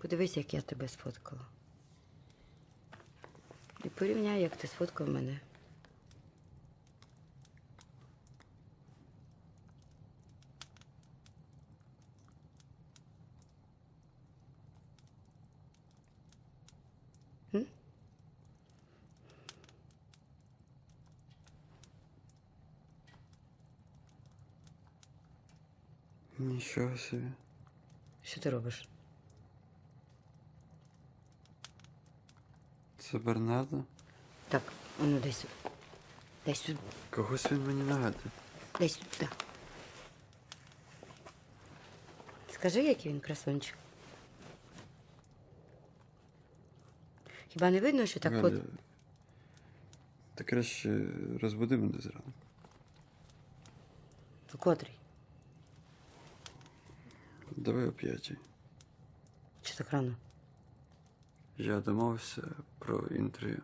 Подивись, як я тебе сфоткала. І порівняй, як ти сфоткав мене. Нічого собі. Що ти робиш? Це Бернардо? Так, а ну дай сюди. Дай сюди. Когось він мені нагадує. Дай сюди. Скажи, який він красунчик. Хіба не видно, що так от. Галя, Ти краще розбуди мене зранку. Котрий? Давай о п'ятій. Чи так рано? Я домовився про інтерв'ю.